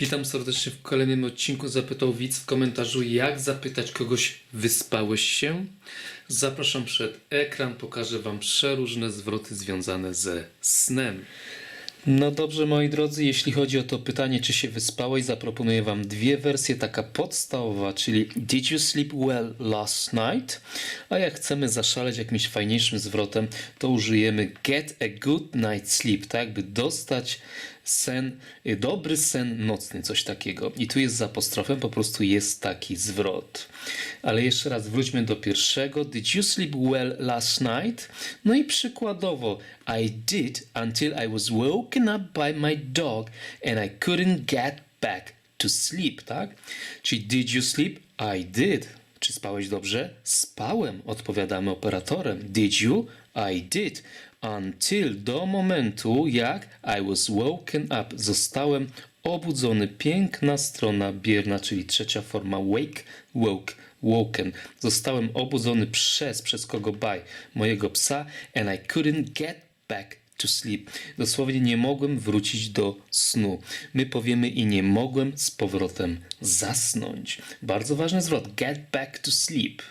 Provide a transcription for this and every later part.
Witam serdecznie w kolejnym odcinku Zapytał Widz w komentarzu jak zapytać kogoś wyspałeś się? Zapraszam przed ekran, pokażę Wam przeróżne zwroty związane ze snem. No dobrze moi drodzy, jeśli chodzi o to pytanie czy się wyspałeś, zaproponuję Wam dwie wersje, taka podstawowa, czyli Did you sleep well last night? A jak chcemy zaszaleć jakimś fajniejszym zwrotem, to użyjemy get a good night sleep, tak jakby dostać sen, y, dobry sen nocny, coś takiego. I tu jest z apostrofem, po prostu jest taki zwrot. Ale jeszcze raz wróćmy do pierwszego. Did you sleep well last night? No i przykładowo, I did until I was woken up by my dog and I couldn't get back to sleep, tak? Czyli did you sleep? I did. Czy spałeś dobrze? Spałem, odpowiadamy operatorem. Did you? I did. Until do momentu, jak I was woken up, zostałem obudzony. Piękna strona bierna, czyli trzecia forma wake, woke, woken. Zostałem obudzony przez, przez kogo by, mojego psa and I couldn't get back to sleep. Dosłownie nie mogłem wrócić do snu. My powiemy i nie mogłem z powrotem zasnąć. Bardzo ważny zwrot. Get back to sleep.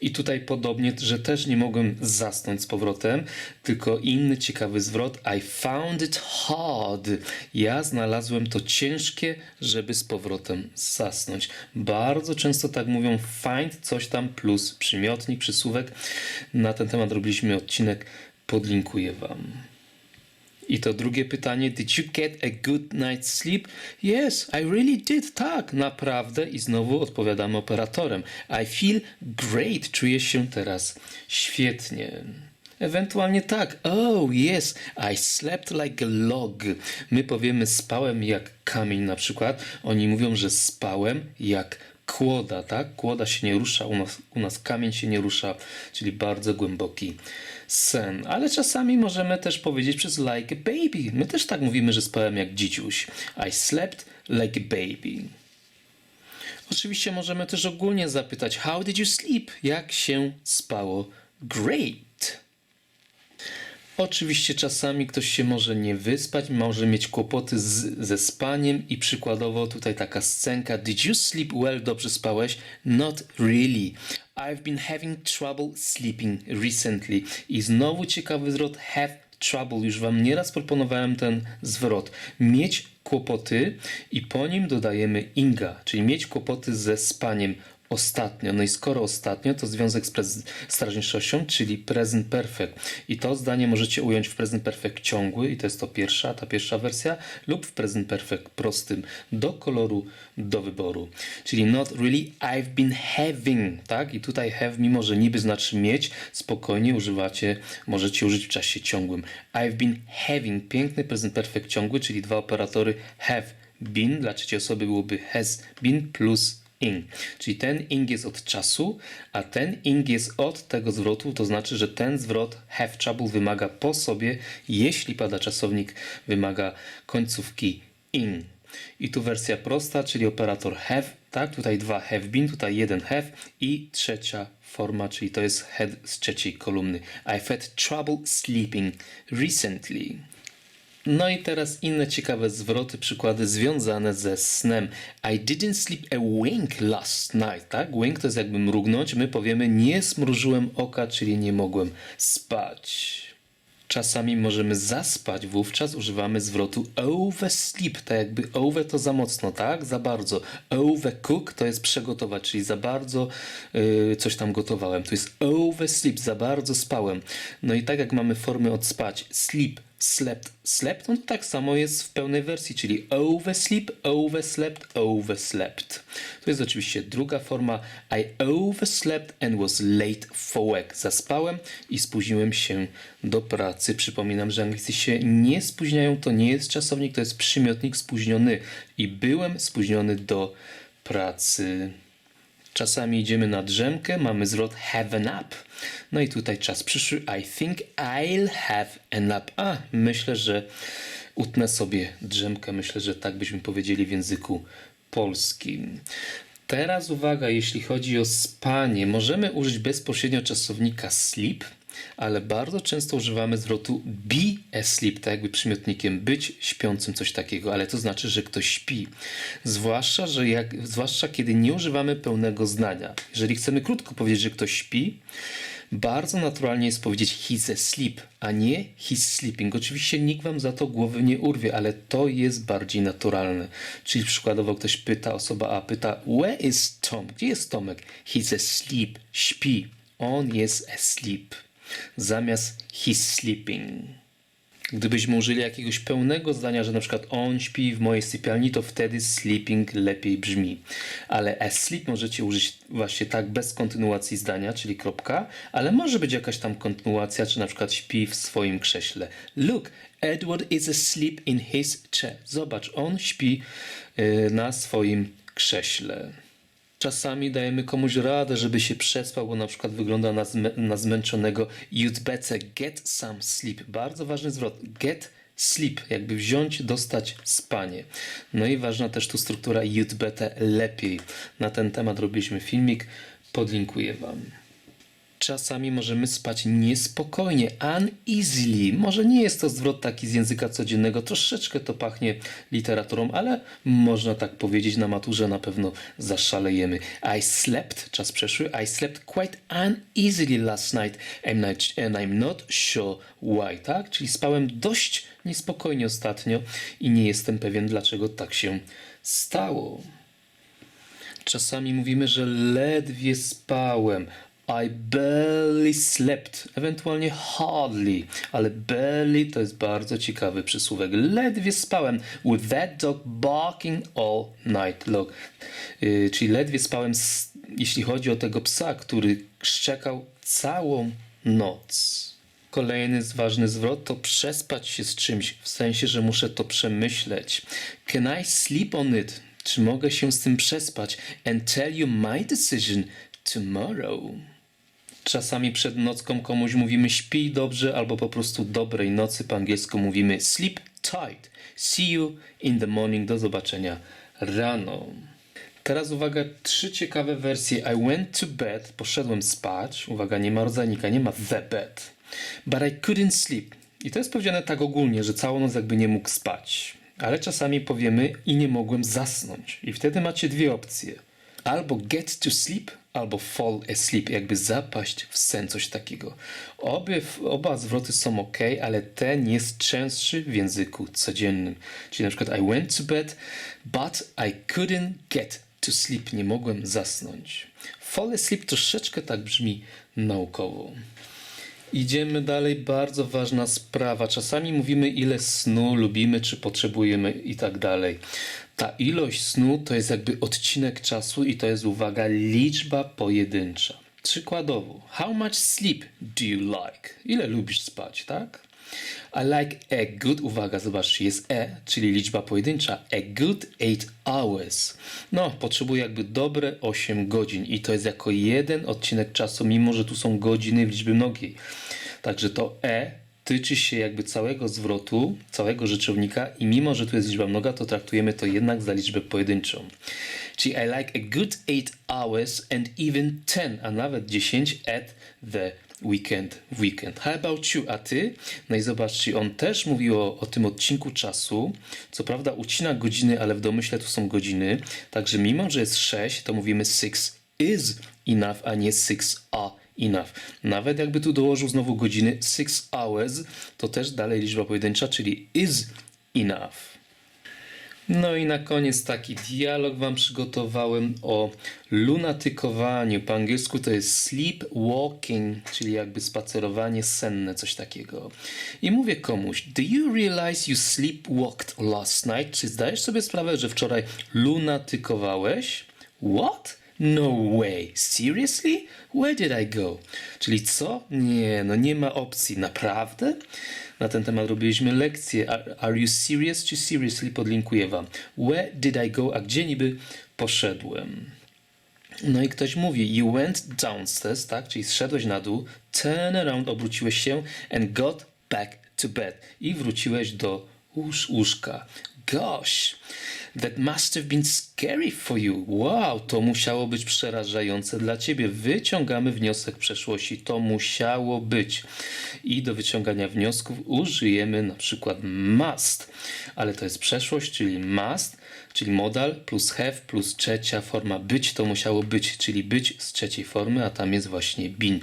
I tutaj podobnie, że też nie mogłem zasnąć z powrotem, tylko inny ciekawy zwrot. I found it hard. Ja znalazłem to ciężkie, żeby z powrotem zasnąć. Bardzo często tak mówią find coś tam plus przymiotnik, przysłówek. Na ten temat robiliśmy odcinek, podlinkuję wam. I to drugie pytanie, did you get a good night's sleep? Yes, I really did, tak, naprawdę. I znowu odpowiadamy operatorem. I feel great, czuję się teraz świetnie. Ewentualnie tak, oh yes, I slept like a log. My powiemy spałem jak kamień na przykład. Oni mówią, że spałem jak kłoda, tak? Kłoda się nie rusza, u nas, u nas kamień się nie rusza, czyli bardzo głęboki sen. Ale czasami możemy też powiedzieć przez like a baby. My też tak mówimy, że spałem jak dzidziuś. I slept like a baby. Oczywiście możemy też ogólnie zapytać how did you sleep? Jak się spało? Great. Oczywiście czasami ktoś się może nie wyspać, może mieć kłopoty z, ze spaniem i przykładowo tutaj taka scenka Did you sleep well? Dobrze spałeś? Not really. I've been having trouble sleeping recently. I znowu ciekawy zwrot have trouble. Już wam nieraz proponowałem ten zwrot. Mieć kłopoty i po nim dodajemy inga, czyli mieć kłopoty ze spaniem ostatnio. No i skoro ostatnio, to związek z, prez- teraźniejszością, czyli present perfect. I to zdanie możecie ująć w present perfect ciągły i to jest to pierwsza, ta pierwsza wersja, lub w present perfect prostym do koloru, do wyboru. Czyli not really, I've been having, tak? I tutaj have, mimo że niby znaczy mieć, spokojnie używacie, możecie użyć w czasie ciągłym. I've been having, piękny present perfect ciągły, czyli dwa operatory have been, dla trzeciej osoby byłoby has been plus ing. Czyli ten ing jest od czasu, a ten ing jest od tego zwrotu, to znaczy, że ten zwrot have trouble wymaga po sobie, jeśli pada czasownik, wymaga końcówki ing. I tu wersja prosta, czyli operator have, tak? Tutaj dwa have been, tutaj jeden have i trzecia forma, czyli to jest had z trzeciej kolumny. I've had trouble sleeping recently. No i teraz inne ciekawe zwroty, przykłady związane ze snem. I didn't sleep a wink last night, tak? Wink to jest jakby mrugnąć. My powiemy nie smrużyłem oka, czyli nie mogłem spać. Czasami możemy zaspać, wówczas używamy zwrotu oversleep, tak jakby over to za mocno, tak? Za bardzo. Overcook to jest przegotować, czyli za bardzo yy, coś tam gotowałem. To jest oversleep, za bardzo spałem. No i tak jak mamy formy od spać, sleep, slept, slept, no to tak samo jest w pełnej wersji, czyli oversleep, overslept, overslept. To jest oczywiście druga forma. I overslept and was late for work. Zaspałem i spóźniłem się do pracy. Przypominam, że Anglicy się nie spóźniają, to nie jest czasownik, to jest przymiotnik spóźniony. I byłem spóźniony do pracy. Czasami idziemy na drzemkę, mamy zwrot have an nap. No i tutaj czas przyszły. I think I'll have a nap. A, myślę, że utnę sobie drzemkę. Myślę, że tak byśmy powiedzieli w języku polskim. Teraz uwaga, jeśli chodzi o spanie, możemy użyć bezpośrednio czasownika sleep, ale bardzo często używamy zwrotu be asleep, tak jakby przymiotnikiem być śpiącym, coś takiego, ale to znaczy, że ktoś śpi. Zwłaszcza, że jak, zwłaszcza kiedy nie używamy pełnego zdania. Jeżeli chcemy krótko powiedzieć, że ktoś śpi, bardzo naturalnie jest powiedzieć he's asleep, a nie he's sleeping. Oczywiście nikt wam za to głowy nie urwie, ale to jest bardziej naturalne. Czyli przykładowo ktoś pyta, osoba A pyta, where is Tom? Gdzie jest Tomek? He's asleep, śpi. On jest asleep. Zamiast he's sleeping. Gdybyśmy użyli jakiegoś pełnego zdania, że na przykład on śpi w mojej sypialni, to wtedy sleeping lepiej brzmi. Ale asleep możecie użyć właśnie tak bez kontynuacji zdania, czyli kropka, ale może być jakaś tam kontynuacja, czy na przykład śpi w swoim krześle. Look, Edward is asleep in his chair. Zobacz, on śpi y, na swoim krześle. Czasami dajemy komuś radę, żeby się przespał, bo na przykład wygląda na, na zmęczonego. You'd better get some sleep. Bardzo ważny zwrot. Get sleep, jakby wziąć, dostać spanie. No i ważna też tu struktura you'd better lepiej. Na ten temat robiliśmy filmik, podlinkuję wam. Czasami możemy spać niespokojnie, uneasily. Może nie jest to zwrot taki z języka codziennego, troszeczkę to pachnie literaturą, ale można tak powiedzieć na maturze na pewno zaszalejemy. I slept, czas przeszły, I slept quite uneasily last night and, and I'm not sure why, tak? Czyli spałem dość niespokojnie ostatnio i nie jestem pewien, dlaczego tak się stało. Czasami mówimy, że ledwie spałem. I barely slept, ewentualnie hardly, ale barely to jest bardzo ciekawy przysłówek. Ledwie spałem. With that dog barking all night long. Yy, czyli ledwie spałem, s- jeśli chodzi o tego psa, który szczekał całą noc. Kolejny z- ważny zwrot to przespać się z czymś, w sensie, że muszę to przemyśleć. Can I sleep on it? Czy mogę się z tym przespać? And tell you my decision tomorrow. Czasami przed nocką komuś mówimy śpij dobrze albo po prostu dobrej nocy. Po angielsku mówimy sleep tight. See you in the morning. Do zobaczenia rano. Teraz uwaga, trzy ciekawe wersje. I went to bed, poszedłem spać. Uwaga, nie ma rodzajnika, nie ma the bed. But I couldn't sleep. I to jest powiedziane tak ogólnie, że całą noc jakby nie mógł spać. Ale czasami powiemy i nie mogłem zasnąć. I wtedy macie dwie opcje. Albo get to sleep, albo fall asleep, jakby zapaść w sen, coś takiego. Obie, oba zwroty są ok, ale ten jest częstszy w języku codziennym. Czyli na przykład I went to bed, but I couldn't get to sleep. Nie mogłem zasnąć. Fall asleep troszeczkę tak brzmi naukowo. Idziemy dalej, bardzo ważna sprawa. Czasami mówimy, ile snu lubimy, czy potrzebujemy i tak dalej. Ta ilość snu to jest jakby odcinek czasu i to jest, uwaga, liczba pojedyncza. Przykładowo, how much sleep do you like? Ile lubisz spać, tak? I like a good, uwaga, zobaczcie, jest e, czyli liczba pojedyncza, a good 8 hours. No, potrzebuję jakby dobre 8 godzin i to jest jako jeden odcinek czasu, mimo że tu są godziny w liczbie mnogiej. Także to e tyczy się jakby całego zwrotu, całego rzeczownika i mimo, że tu jest liczba mnoga, to traktujemy to jednak za liczbę pojedynczą. Czyli I like a good 8 hours and even 10, a nawet 10 at the weekend, w weekend. How about you? A ty? No i zobaczcie, on też mówił o, o tym odcinku czasu. Co prawda ucina godziny, ale w domyśle tu są godziny. Także mimo, że jest 6, to mówimy 6 is enough, a nie 6 are enough. Nawet jakby tu dołożył znowu godziny 6 hours, to też dalej liczba pojedyncza, czyli is enough. No i na koniec taki dialog wam przygotowałem o lunatykowaniu. Po angielsku to jest sleepwalking, czyli jakby spacerowanie senne, coś takiego. I mówię komuś, do you realize you sleepwalked last night? Czy zdajesz sobie sprawę, że wczoraj lunatykowałeś? What? No way. Seriously? Where did I go? Czyli co? Nie, no nie ma opcji. Naprawdę? Na ten temat robiliśmy lekcję. Are, are you serious czy seriously? Podlinkuję wam. Where did I go? A gdzie niby poszedłem? No i ktoś mówi, you went downstairs, tak? Czyli zszedłeś na dół, turn around, obróciłeś się and got back to bed. I wróciłeś do łóż, łóżka. Gosh, That must have been scary for you. Wow, to musiało być przerażające dla ciebie. Wyciągamy wniosek przeszłości. To musiało być. I do wyciągania wniosków użyjemy na przykład must. Ale to jest przeszłość, czyli must, czyli modal plus have plus trzecia forma być. To musiało być, czyli być z trzeciej formy, a tam jest właśnie been.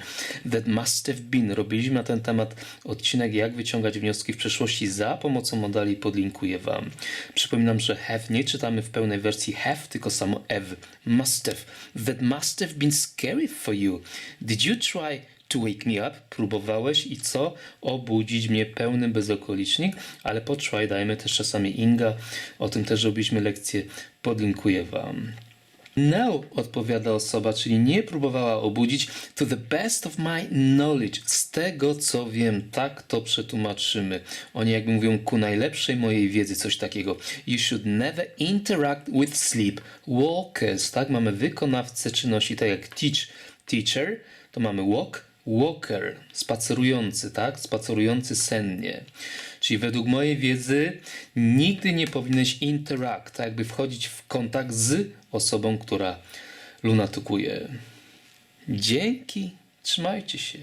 That must have been. Robiliśmy na ten temat odcinek, jak wyciągać wnioski w przeszłości za pomocą modali. Podlinkuję Wam. Przypominam, że have nie czytamy w pełnej wersji have, tylko samo have. Must have. That must have been scary for you. Did you try to wake me up? Próbowałeś i co? Obudzić mnie pełny bezokolicznik, ale po try dajmy też czasami inga. O tym też robiliśmy lekcję. Podlinkuję Wam. No, odpowiada osoba, czyli nie próbowała obudzić. To the best of my knowledge. Z tego co wiem, tak to przetłumaczymy. Oni jakby mówią ku najlepszej mojej wiedzy, coś takiego. You should never interact with sleep walkers. Tak, mamy wykonawcę czynności, tak jak teach, teacher, to mamy walk, walker, spacerujący, tak? Spacerujący sennie. Czyli według mojej wiedzy nigdy nie powinieneś interact, tak jakby wchodzić w kontakt z osobą, która lunatykuje. Dzięki, trzymajcie się.